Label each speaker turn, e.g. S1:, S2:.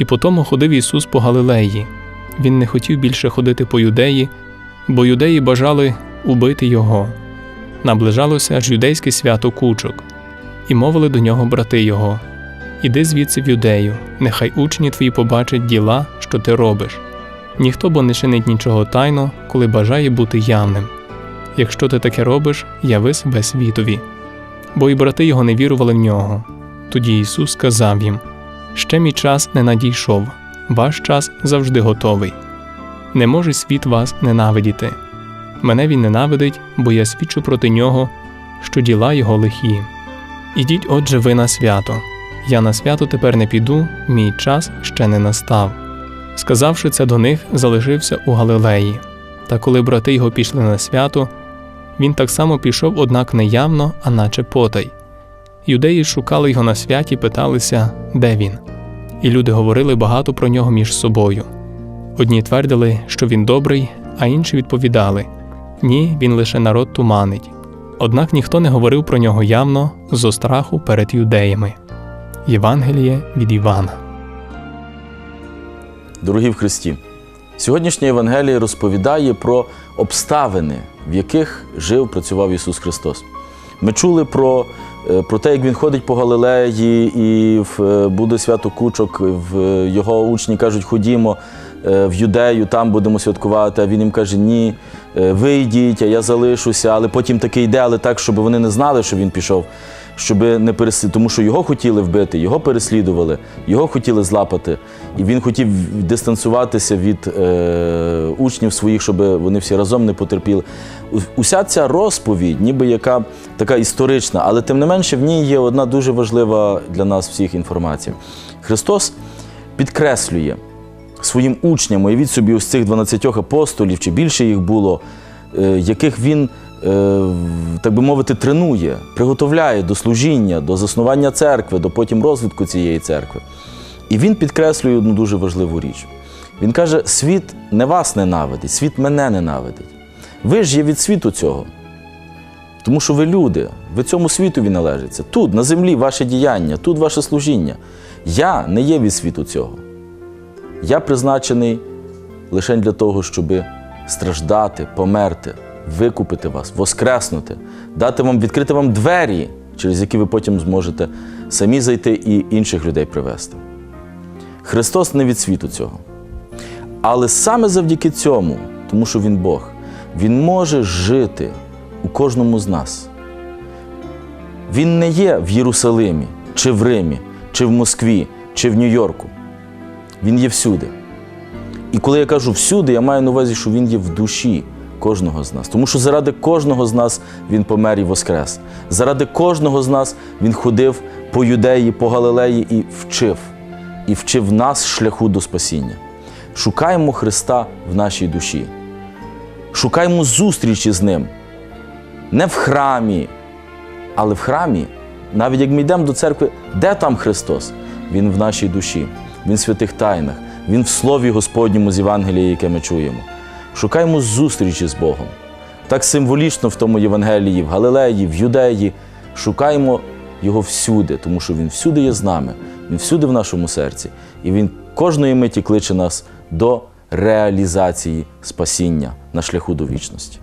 S1: І потому ходив Ісус по Галилеї. Він не хотів більше ходити по юдеї, бо юдеї бажали убити його. Наближалося аж юдейське свято кучок, і мовили до нього брати його: Іди звідси в юдею, нехай учні твої побачать діла, що ти робиш. Ніхто бо не чинить нічого тайно, коли бажає бути явним. Якщо ти таке робиш, яви себе світові. Бо і брати його не вірували в нього. Тоді Ісус сказав їм: Ще мій час не надійшов, ваш час завжди готовий. Не може світ вас ненавидіти. Мене він ненавидить, бо я свідчу проти нього, що діла його лихі. Ідіть, отже, ви на свято. Я на свято тепер не піду, мій час ще не настав. Сказавши це до них, залишився у Галилеї. Та коли брати його пішли на свято, він так само пішов, однак не явно, а наче потай. Юдеї шукали його на святі, питалися, де він. І люди говорили багато про нього між собою. Одні твердили, що він добрий, а інші відповідали ні, він лише народ туманить. Однак ніхто не говорив про нього явно зо страху перед юдеями. Євангеліє від Івана.
S2: Дорогі в Христі, сьогоднішнє Євангеліє розповідає про обставини, в яких жив, працював Ісус Христос. Ми чули про, про те, як Він ходить по Галилеї і е, буде свято кучок, в його учні кажуть, ходімо е, в юдею, там будемо святкувати. А він їм каже, ні, вийдіть, ви йдіть, а я залишуся, але потім таки йде, але так, щоб вони не знали, що він пішов, щоб не переслід... тому що його хотіли вбити, його переслідували, його хотіли злапати. І він хотів дистанціюватися від е, учнів своїх, щоб вони всі разом не потерпіли. Уся ця розповідь, ніби яка така історична, але тим не менше в ній є одна дуже важлива для нас всіх інформація. Христос підкреслює своїм учням, уявіть собі, ось цих 12 апостолів, чи більше їх було, е, яких він, так би мовити, тренує, приготовляє до служіння, до заснування церкви, до потім розвитку цієї церкви. І він підкреслює одну дуже важливу річ. Він каже: світ не вас ненавидить, світ мене ненавидить. Ви ж є від світу цього. Тому що ви люди, ви цьому світові належите. Тут, на землі, ваше діяння, тут ваше служіння. Я не є від світу цього. Я призначений лише для того, щоб страждати, померти, викупити вас, воскреснути, дати вам, відкрити вам двері, через які ви потім зможете самі зайти і інших людей привести. Христос не від світу цього. Але саме завдяки цьому, тому що Він Бог, Він може жити у кожному з нас. Він не є в Єрусалимі, чи в Римі, чи в Москві, чи в Нью-Йорку. Він є всюди. І коли я кажу всюди, я маю на увазі, що він є в душі кожного з нас. Тому що заради кожного з нас він помер і воскрес. Заради кожного з нас він ходив по юдеї, по Галилеї і вчив. І вчив нас шляху до спасіння. Шукаємо Христа в нашій душі. Шукаємо зустрічі з Ним. Не в храмі, але в храмі, навіть як ми йдемо до церкви, де там Христос? Він в нашій душі, Він в святих тайнах, Він в Слові Господньому з Євангелія, яке ми чуємо. Шукаємо зустрічі з Богом. Так символічно в тому Євангелії, в Галилеї, в Юдеї. Шукаємо Його всюди, тому що Він всюди є з нами, Він всюди в нашому серці. І Він кожної миті кличе нас до реалізації спасіння на шляху до вічності.